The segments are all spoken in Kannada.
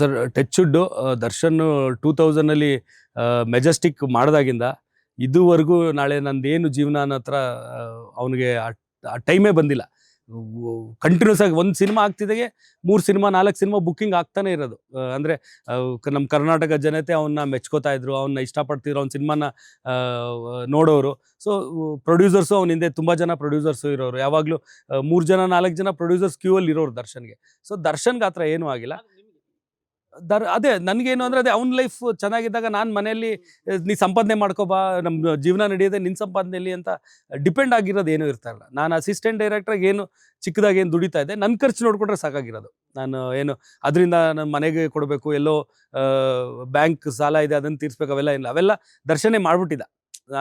ಸರ್ ಟೆಚ್ಚುಡ್ಡು ದರ್ಶನ್ ಟೂ ತೌಸಂಡಲ್ಲಿ ಮೆಜೆಸ್ಟಿಕ್ ಮಾಡಿದಾಗಿಂದ ಇದುವರೆಗೂ ನಾಳೆ ನಂದೇನು ಜೀವನ ಅನ್ನೋ ಹತ್ರ ಅವನಿಗೆ ಆ ಟೈಮೇ ಬಂದಿಲ್ಲ. ಕಂಟಿನ್ಯೂಸ್ ಆಗಿ ಒಂದು ಸಿನಿಮಾ ಆಗ್ತಿದ್ದಾಗೆ ಮೂರು ಸಿನಿಮಾ, ನಾಲ್ಕು ಸಿನಿಮಾ ಬುಕ್ಕಿಂಗ್ ಆಗ್ತಾನೆ ಇರೋದು. ಅಂದರೆ ಅಂದ್ರೆ ನಮ್ಮ ಕರ್ನಾಟಕ ಜನತೆ ಅವನ್ನ ಮೆಚ್ಕೋತಾ ಇದ್ರು ಅವನ್ನ ಇಷ್ಟಪಡ್ತಿದ್ರು, ಅವ್ನ ಸಿನಿಮಾನ ನೋಡೋರು. ಸೊ ಪ್ರೊಡ್ಯೂಸರ್ಸು ಅವನ ಹಿಂದೆ ತುಂಬ ಜನ ಪ್ರೊಡ್ಯೂಸರ್ಸು ಇರೋರು. ಯಾವಾಗಲೂ ಮೂರು ಜನ, ನಾಲ್ಕು ಜನ ಪ್ರೊಡ್ಯೂಸರ್ಸ್ ಕ್ಯೂ ಅಲ್ಲಿ ಇರೋರು ದರ್ಶನ್ಗೆ. ಸೊ ದರ್ಶನ್ಗೆ ಆ ಥರ ಏನೂ ಆಗಿಲ್ಲ. ದರ್ ಅದೇ ನನಗೇನು ಅಂದರೆ ಅದೇ ಅವ್ನ ಲೈಫ್ ಚೆನ್ನಾಗಿದ್ದಾಗ ನಾನು ಮನೆಯಲ್ಲಿ ನೀ ಸಂಪಾದನೆ ಮಾಡ್ಕೋಬಾ ನಮ್ಮ ಜೀವನ ನಡೆಯೋದೆ ನಿನ್ನ ಸಂಪಾದನೆಯಲ್ಲಿ ಅಂತ ಡಿಪೆಂಡ್ ಆಗಿರೋದು ಏನೂ ಇರ್ತಾ ಇಲ್ಲ. ನಾನು ಅಸಿಸ್ಟೆಂಟ್ ಡೈರೆಕ್ಟ್ರಾಗಿ ಏನು ಚಿಕ್ಕದಾಗಿ ಏನು ದುಡಿತಾ ಇದೆ ನನ್ನ ಖರ್ಚು ನೋಡಿಕೊಂಡ್ರೆ ಸಾಕಾಗಿರೋದು. ನಾನು ಏನು ಅದರಿಂದ ನನ್ನ ಮನೆಗೆ ಕೊಡಬೇಕು ಎಲ್ಲೋ ಬ್ಯಾಂಕ್ ಸಾಲ ಇದೆ ಅದನ್ನು ತೀರಿಸ್ಬೇಕು ಅವೆಲ್ಲ ಇಲ್ಲ. ಅವೆಲ್ಲ ದರ್ಶನೇ ಮಾಡ್ಬಿಟ್ಟಿದ್ದ.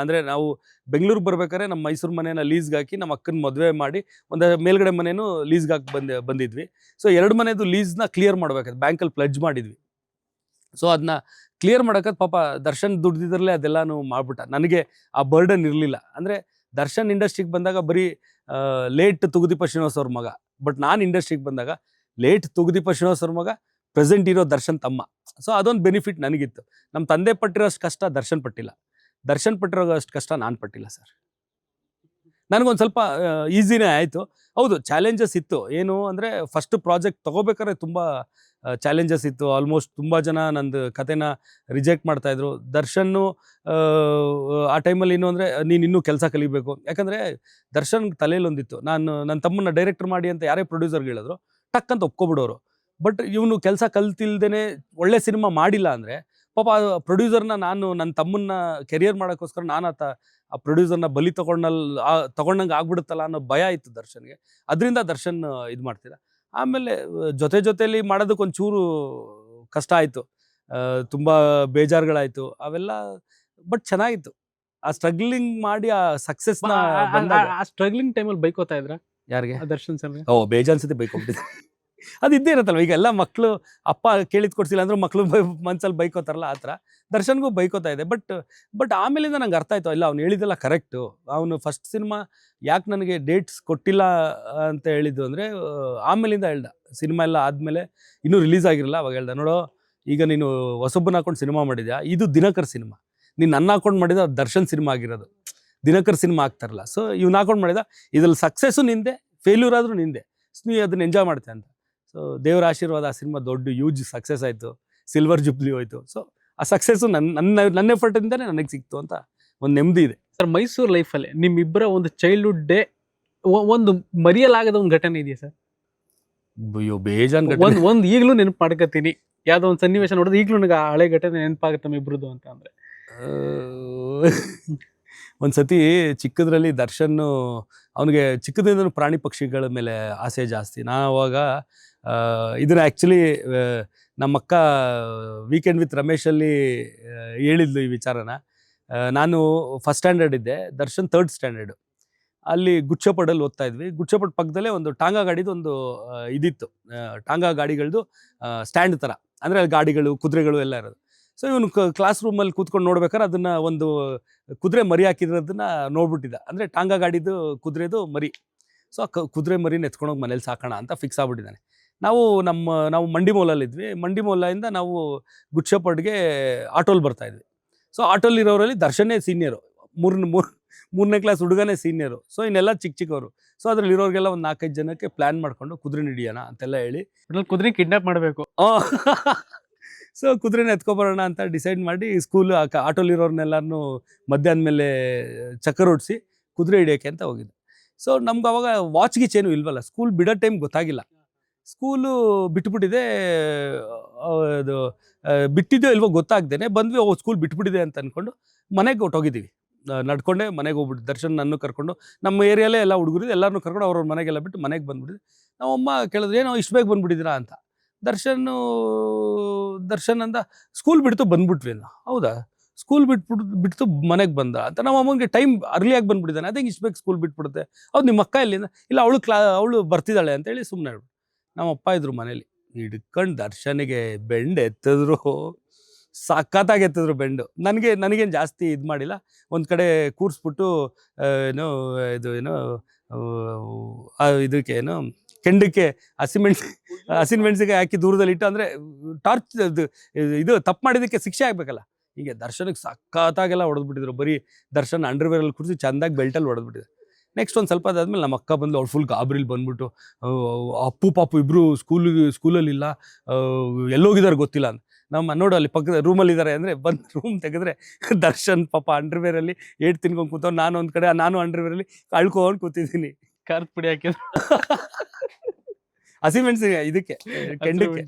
ಅಂದರೆ ನಾವು ಬೆಂಗಳೂರಿಗೆ ಬರ್ಬೇಕಾದ್ರೆ ನಮ್ಮ ಮೈಸೂರು ಮನೇನ ಲೀಸ್ಗೆ ಹಾಕಿ ನಮ್ಮ ಅಕ್ಕನ ಮದುವೆ ಮಾಡಿ ಒಂದು ಮೇಲ್ಗಡೆ ಮನೇನು ಲೀಸ್ಗೆ ಹಾಕಿ ಬಂದೆ, ಬಂದಿದ್ವಿ. ಸೊ ಎರಡು ಮನೆದು ಲೀಸ್ನ ಕ್ಲಿಯರ್ ಮಾಡ್ಬೇಕಾದ್ರೆ ಬ್ಯಾಂಕಲ್ಲಿ ಪ್ಲಜ್ ಮಾಡಿದ್ವಿ. ಸೊ ಅದನ್ನ ಕ್ಲಿಯರ್ ಮಾಡೋಕೆ ಪಾಪ ದರ್ಶನ್ ದುಡ್ದಿದ್ರಲ್ಲೇ ಅದೆಲ್ಲನೂ ಮಾಡ್ಬಿಟ್ಟ. ನನಗೆ ಆ ಬರ್ಡನ್ ಇರಲಿಲ್ಲ. ಅಂದರೆ ದರ್ಶನ್ ಇಂಡಸ್ಟ್ರಿಗೆ ಬಂದಾಗ ಬರೀ ಲೇಟ್ ತುಗುದೀಪ ಶ್ರೀನಿವಾಸ್ ಅವ್ರ ಮಗ. ಬಟ್ ನಾನು ಇಂಡಸ್ಟ್ರಿಗೆ ಬಂದಾಗ ಲೇಟ್ ತುಗುದೀಪ ಶ್ರೀನಿವಾಸ್ ಅವ್ರ ಮಗ ಪ್ರೆಸೆಂಟ್ ಇರೋ ದರ್ಶನ್ ತಮ್ಮ. ಸೊ ಅದೊಂದು ಬೆನಿಫಿಟ್ ನನಗಿತ್ತು. ನಮ್ಮ ತಂದೆ ಪಟ್ಟಿರೋಷ್ಟು ಕಷ್ಟ ದರ್ಶನ್ ಪಟ್ಟಿಲ್ಲ. ದರ್ಶನ್ ಪಟ್ಟಿರೋ ಅಷ್ಟು ಕಷ್ಟ ನಾನು ಪಟ್ಟಿಲ್ಲ ಸರ್. ನನಗೊಂದು ಸ್ವಲ್ಪ ಈಸಿನೇ ಆಯಿತು. ಹೌದು ಚಾಲೆಂಜಸ್ ಇತ್ತು. ಏನು ಅಂದರೆ ಫಸ್ಟ್ ಪ್ರಾಜೆಕ್ಟ್ ತೊಗೋಬೇಕಾದ್ರೆ ತುಂಬ ಚಾಲೆಂಜಸ್ ಇತ್ತು. ಆಲ್ಮೋಸ್ಟ್ ತುಂಬ ಜನ ನಂದು ಕತೆನ ರಿಜೆಕ್ಟ್ ಮಾಡ್ತಾಯಿದ್ರು ದರ್ಶನ್ನು ಆ, ಟೈಮಲ್ಲಿ ಏನು ಅಂದರೆ ನೀನು ಇನ್ನೂ ಕೆಲಸ ಕಲಿಬೇಕು. ಯಾಕಂದರೆ ದರ್ಶನ್ ತಲೆಯಲ್ಲಿ ಒಂದಿತ್ತು. ನಾನು ನನ್ನ ತಮ್ಮನ್ನ ಡೈರೆಕ್ಟರ್ ಮಾಡಿ ಅಂತ ಯಾರೇ ಪ್ರೊಡ್ಯೂಸರ್ಗೆ ಹೇಳಿದ್ರು ಟಕ್ ಅಂತ ಒಪ್ಕೊಬಿಡೋರು. ಬಟ್ ಇವನು ಕೆಲಸ ಕಲ್ತಿಲ್ದೇ ಒಳ್ಳೆ ಸಿನಿಮಾ ಮಾಡಿಲ್ಲ ಅಂದರೆ ಪಾಪ ಪ್ರೊಡ್ಯೂಸರ್ನ ನಾನು ನನ್ನ ತಮ್ಮನ್ನ ಕೆರಿಯರ್ ಮಾಡೋಕ್ಕೋಸ್ಕರ ನಾನು ಆತ ಆ ಪ್ರೊಡ್ಯೂಸರ್ನ ಬಲಿ ತಗೊಂಡಲ್ ತಗೊಂಡಂಗೆ ಆಗ್ಬಿಡುತ್ತಲ್ಲ ಅನ್ನೋ ಭಯ ಇತ್ತು ದರ್ಶನ್ಗೆ. ಅದರಿಂದ ದರ್ಶನ್ ಇದು ಮಾಡ್ತೀರಾ ಆಮೇಲೆ ಜೊತೆ ಜೊತೆಯಲ್ಲಿ ಮಾಡೋದಕ್ಕೆ ಒಂಚೂರು ಕಷ್ಟ ಆಯಿತು. ತುಂಬ ಬೇಜಾರುಗಳಾಯಿತು. ಅವೆಲ್ಲ ಬಟ್ ಚೆನ್ನಾಗಿತ್ತು. ಆ ಸ್ಟ್ರಗ್ಲಿಂಗ್ ಮಾಡಿ ಆ ಸಕ್ಸಸ್ನ ಬಂದಾಗ. ಆ ಸ್ಟ್ರಗ್ಲಿಂಗ್ ಟೈಮಲ್ಲಿ ಬೈಕೋತಾ ಇದ್ರ? ಯಾರಿಗೆ? ದರ್ಶನ್ ಸರ್ ಓ ಬೇಜಾನ್ಸತಿ ಬೈಕೊಂಬಿಟ್ಟಿದೆ ಅದು ಇದ್ದೇ ಇರುತ್ತಲ್ವ? ಈಗ ಎಲ್ಲ ಮಕ್ಕಳು ಅಪ್ಪ ಕೇಳಿದ್ ಕೊಡ್ಸಿಲ್ಲ ಅಂದ್ರೆ ಮಕ್ಕಳು ಮನ್ಸಲ್ಲಿ ಬೈಕೋತಾರಲ್ಲ ಆ ಥರ. ದರ್ಶನ್ಗೂ ಬೈಕೋತಾ ಇದೆ. ಬಟ್ ಬಟ್ ಆಮೇಲಿಂದ ನಂಗೆ ಅರ್ಥ ಆಯ್ತು ಇಲ್ಲ ಅವ್ನು ಹೇಳಿದೆಲ್ಲ ಕರೆಕ್ಟು. ಅವನು ಫಸ್ಟ್ ಸಿನಿಮಾ ಯಾಕೆ ನನಗೆ ಡೇಟ್ಸ್ ಕೊಟ್ಟಿಲ್ಲ ಅಂತ ಹೇಳಿದ್ದು ಅಂದರೆ ಆಮೇಲಿಂದ ಹೇಳ್ದ. ಸಿನಿಮಾ ಎಲ್ಲ ಆದಮೇಲೆ ಇನ್ನೂ ರಿಲೀಸ್ ಆಗಿರಲ್ಲ, ಅವಾಗ ಹೇಳ್ದೆ. ನೋಡೋ, ಈಗ ನೀನು ಹೊಸೊಬ್ಬನ ಹಾಕೊಂಡು ಸಿನಿಮಾ ಮಾಡಿದ್ಯಾ? ಇದು ದಿನಕರ್ ಸಿನಿಮಾ. ನೀನು ನನ್ನ ಹಾಕೊಂಡು ಮಾಡಿದ ದರ್ಶನ್ ಸಿನಿಮಾ ಆಗಿರೋದು. ದಿನಕರ್ ಸಿನಿಮಾ ಆಗ್ತಾರಲ್ಲ. ಸೊ, ಇವ್ನು ಹಾಕೊಂಡು ಮಾಡಿದ. ಇದ್ರಲ್ಲಿ ಸಕ್ಸಸ್ಸು ನಿಂದೆ ಫೇಲ್ಯೂರ್ ಆದರೂ ನಿಂದೆ. ನೀ ಅದನ್ನ ಎಂಜಾಯ್ ಮಾಡ್ತೆ ಅಂತ. ಸೊ ದೇವರ ಆಶೀರ್ವಾದ ಆ ಸಿನಿಮಾ ದೊಡ್ಡ ಯೂಜ್ ಸಕ್ಸಸ್ ಆಯಿತು. ಸಿಲ್ವರ್ ಜುಬ್ಲಿ ಹೋಯ್ತು. ಸೊ ಆ ಸಕ್ಸಸ್ಸು ನನ್ನ ನನ್ನ ನನ್ನ ಎಫರ್ಟಿಂದನೇ ನನಗೆ ಸಿಕ್ತು ಅಂತ ಒಂದು ನೆಮ್ಮದಿ ಇದೆ. ಸರ್ ಮೈಸೂರು ಲೈಫಲ್ಲಿ ನಿಮ್ಮಿಬ್ಬರ ಒಂದು ಚೈಲ್ಡ್ಹುಡ್ ಡೇ ಒಂದು ಮರೆಯಲಾಗದ ಒಂದು ಘಟನೆ ಇದೆಯಾ ಸರ್? ಅಯ್ಯೋ ಬೇಜಾನ್ ಒಂದು ಒಂದು ಈಗಲೂ ನೆನಪು ಮಾಡ್ಕೋತೀನಿ. ಯಾವುದೋ ಒಂದು ಸನ್ನಿವೇಶ ನೋಡಿದ್ರೆ ಈಗಲೂ ನನಗೆ ಆ ಹಳೆ ಘಟನೆ ನೆನಪಾಗುತ್ತೆ ನಮ್ಮಿಬ್ರದ್ದು ಅಂತ ಅಂದ್ರೆ. ಒಂದು ಸತಿ ಚಿಕ್ಕದ್ರಲ್ಲಿ ದರ್ಶನ್ ಅವನಿಗೆ ಚಿಕ್ಕದಿಂದ ಪ್ರಾಣಿ ಪಕ್ಷಿಗಳ ಮೇಲೆ ಆಸೆ ಜಾಸ್ತಿ. ನಾನು ಅವಾಗ ಇದನ್ನ ಆ್ಯಕ್ಚುಲಿ ನಮ್ಮ ಅಕ್ಕ ವೀಕೆಂಡ್ ವಿತ್ ರಮೇಶಲ್ಲಿ ಹೇಳಿದ್ಲು ಈ ವಿಚಾರನ. ನಾನು ಫಸ್ಟ್ ಸ್ಟ್ಯಾಂಡರ್ಡ್ ಇದ್ದೆ, ದರ್ಶನ್ ಥರ್ಡ್ ಸ್ಟ್ಯಾಂಡರ್ಡು ಅಲ್ಲಿ ಗುಚ್ಚಪಡಲ್ಲಿ ಓದ್ತಾ ಇದ್ವಿ. ಗುಚ್ಚಪಡ್ ಪಕ್ಕದಲ್ಲೇ ಒಂದು ಟಾಂಗಾ ಗಾಡಿದು ಒಂದು ಇದಿತ್ತು. ಟಾಂಗಾ ಗಾಡಿಗಳದ್ದು ಸ್ಟ್ಯಾಂಡ್ ಥರ ಅಂದರೆ ಅಲ್ಲಿ ಗಾಡಿಗಳು, ಕುದುರೆಗಳು ಎಲ್ಲ ಇರೋದು. ಸೊ ಇವನು ಕ್ಲಾಸ್ ರೂಮಲ್ಲಿ ಕೂತ್ಕೊಂಡು ನೋಡ್ಬೇಕಾದ್ರೆ ಅದನ್ನು ಒಂದು ಕುದುರೆ ಮರಿ ಹಾಕಿರೋದನ್ನ ನೋಡ್ಬಿಟ್ಟಿದ್ದ. ಅಂದರೆ ಟಾಂಗಾ ಗಾಡಿದು, ಕುದುರೆದು ಮರಿ. ಸೊ ಆ ಕುದುರೆ ಮರಿನ ಎತ್ಕೊಂಡೋಗಿ ಮನೇಲಿ ಸಾಕೋಣ ಅಂತ ಫಿಕ್ಸ್ ಆಗ್ಬಿಟ್ಟಿದ್ದಾನೆ. ನಾವು ನಮ್ಮ ನಾವು ಮಂಡಿ ಮೋಲಲ್ಲಿದ್ವಿ ಮಂಡಿ ಮೋಲಿಂದ ನಾವು ಗುಡ್ಶಪಡ್ಗೆ ಆಟೋಲ್ ಬರ್ತಾ ಇದ್ವಿ ಸೊ ಆಟೋಲ್ ಇರೋರಲ್ಲಿ ದರ್ಶನೇ ಸೀನಿಯರು ಮೂರನೇ ಮೂರು ಮೂರನೇ ಕ್ಲಾಸ್ ಹುಡುಗನೇ ಸೀನಿಯರು ಸೊ ಇನ್ನೆಲ್ಲ ಚಿಕ್ಕ ಚಿಕ್ಕವರು. ಸೊ ಅದ್ರಲ್ಲಿ ಇರೋರಿಗೆಲ್ಲ ಒಂದು ನಾಲ್ಕೈದು ಜನಕ್ಕೆ ಪ್ಲ್ಯಾನ್ ಮಾಡ್ಕೊಂಡು ಕುದುರೆ ಹಿಡಿಯೋಣ ಅಂತೆಲ್ಲ ಹೇಳಿ. ಕುದುರೆ ಕಿಡ್ನಾಪ್ ಮಾಡಬೇಕು. ಸೊ ಕುದುರೆನ ಎತ್ಕೊಬರೋಣ ಅಂತ ಡಿಸೈಡ್ ಮಾಡಿ ಸ್ಕೂಲ್ ಆಟೋಲಿರೋರ್ನೆಲ್ಲರನ್ನು ಮಧ್ಯಾಹ್ನ ಮೇಲೆ ಚಕ್ಕರ್ ಹೊಡ್ಸಿ ಕುದುರೆ ಹಿಡಿಯೋಕೆ ಅಂತ ಹೋಗಿದ್ದೆ. ಸೊ ನಮ್ಗೆ ಅವಾಗ ವಾಚ್ ಗೀಚ್ ಏನು ಇಲ್ವಲ್ಲ. ಸ್ಕೂಲ್ ಬಿಡೋ ಟೈಮ್ ಗೊತ್ತಾಗಿಲ್ಲ. ಸ್ಕೂಲು ಬಿಟ್ಬಿಟ್ಟಿದೆ ಅದು ಬಿಟ್ಟಿದೆಯೋ ಇಲ್ವೋ ಗೊತ್ತಾಗ್ದೇನೆ ಬಂದ್ವಿ, ಓ, ಸ್ಕೂಲ್ ಬಿಟ್ಬಿಟ್ಟಿದೆ ಅಂತ ಅಂದ್ಕೊಂಡು ಮನೆಗೆ ಹೊಟ್ಟೋಗಿದ್ದೀವಿ ನಡ್ಕೊಂಡೆ ಮನೆಗೆ ಹೋಗ್ಬಿಟ್ಟು ದರ್ಶನ್ ನನ್ನ ಕರ್ಕೊಂಡು, ನಮ್ಮ ಏರಿಯಲ್ಲೇ ಎಲ್ಲ ಹುಡುಗರು ಎಲ್ಲರನ್ನೂ ಕರ್ಕೊಂಡು ಅವ್ರವ್ರ ಮನೆಗೆಲ್ಲ ಬಿಟ್ಟು ಮನೆಗೆ ಬಂದ್ಬಿಟ್ಟಿದ್ವಿ. ನಮ್ಮಮ್ಮ ಕೇಳಿದ್ರು, ಏನೋ ಇಷ್ಟು ಬೇಗ ಬಂದ್ಬಿಟ್ಟಿದ್ದೀರಾ? ಅಂತ. ದರ್ಶನ್ ದರ್ಶನ್ ಅಂದ, ಸ್ಕೂಲ್ ಬಿಡ್ತು ಬಂದ್ಬಿಟ್ವಿ ಅಂದ. ಹೌದಾ? ಸ್ಕೂಲ್ ಬಿಟ್ಬಿಟ್ಟು ಬಿಡ್ತು ಮನೆಗೆ ಬಂದ. ಅಂತ. ನಮ್ಮ ಅಮ್ಮನಿಗೆ ಟೈಮ್ ಅರ್ಲಿಯಾಗಿ ಬಂದ್ಬಿಟ್ಟಿದ್ದಾನೆ. ಅದೇ ಇಷ್ಟು ಬೇಗ ಸ್ಕೂಲ್ ಬಿಟ್ಬಿಡುತ್ತೆ. ಹೌದು, ನಿಮ್ಮ ಅಕ್ಕ ಇಲ್ಲಿಂದ ಇಲ್ಲ, ಅವಳು ಕ್ಲಾ, ಅವಳು ಬರ್ತಿದ್ದಾಳೆ ಅಂತೇಳಿ ಸುಮ್ಮನೆ ಹೇಳ್ಬಿಟ್ಟು ನಮ್ಮ ಅಪ್ಪ ಇದ್ರು ಮನೇಲಿ. ಹಿಡ್ಕೊಂಡು ದರ್ಶನಿಗೆ ಬೆಂಡ್ ಎತ್ತಿದ್ರು. ಸಖತ್ತಾಗಿ ಎತ್ತಿದ್ರು ಬೆಂಡು. ನನಗೆ, ನನಗೇನು ಜಾಸ್ತಿ ಇದು ಮಾಡಿಲ್ಲ. ಒಂದು ಕಡೆ ಕೂರಿಸ್ಬಿಟ್ಟು ಏನು, ಇದು, ಏನೋ ಇದಕ್ಕೆ, ಏನೋ, ಕೆಂಡಕ್ಕೆ ಹಸಿಮೆಣ್, ಹಸಿನ ಮೆಣಸಿಗೆ ಹಾಕಿ ದೂರದಲ್ಲಿ ಇಟ್ಟು ಅಂದರೆ ಟಾರ್ಚ್ ಇದು ತಪ್ಪು ಮಾಡಿದ್ದಕ್ಕೆ ಶಿಕ್ಷೆ ಆಗಬೇಕಲ್ಲ. ಹೀಗೆ ದರ್ಶನಕ್ಕೆ ಸಖತ್ತಾಗೆಲ್ಲ ಹೊಡೆದ್ಬಿಟ್ಟಿದ್ರು. ಬರೀ ದರ್ಶನ ಅಂಡರ್ವೇರಲ್ಲಿ ಕುಡಿಸಿ ಚಂದಾಗಿ ಬೆಲ್ಟಲ್ಲಿ ಹೊಡೆದ್ಬಿಟ್ಟಿದ್ರು ನೆಕ್ಸ್ಟ್ ಒಂದು ಸ್ವಲ್ಪ ಅದಾದ್ಮೇಲೆ ನಮ್ಮ ಅಕ್ಕ ಬಂದು ಅವ್ಳು ಫುಲ್ ಗಾಬರಿಲಿ ಬಂದ್ಬಿಟ್ಟು ಅಪ್ಪು ಪಾಪು ಇಬ್ರು ಸ್ಕೂಲ್ ಸ್ಕೂಲಲ್ಲಿ ಇಲ್ಲ ಆ, ಎಲ್ಲೋಗಿದ್ದಾರೆ ಗೊತ್ತಿಲ್ಲ ಅಂತ ನಮ್ಮ ನೋಡು ಅಲ್ಲಿ ಪಕ್ಕದ ರೂಮಲ್ಲಿ ಇದ್ದಾರೆ ಅಂದರೆ ಬಂದು ರೂಮ್ ತೆಗೆದ್ರೆ ದರ್ಶನ್ ಪಾಪ ಅಂಡರ್ವೇರ್ ಅಲ್ಲಿ ಏಟ್ ತಿನ್ಕೊಂಡು ಕೂತವ್ ನಾನು ಒಂದ್ ಕಡೆ ನಾನು ಅಂಡರ್ವೇರ್ ಅಲ್ಲಿ ಅಳ್ಕೊಂಡು ಕೂತಿದ್ದೀನಿ. ಖಾರದ ಪುಡಿ ಹಾಕಿದ್ರು. ಹಸಿಮೆಣಸಿನ ಇದಕ್ಕೆ ಕೆಂಡಕ್ಕೆ.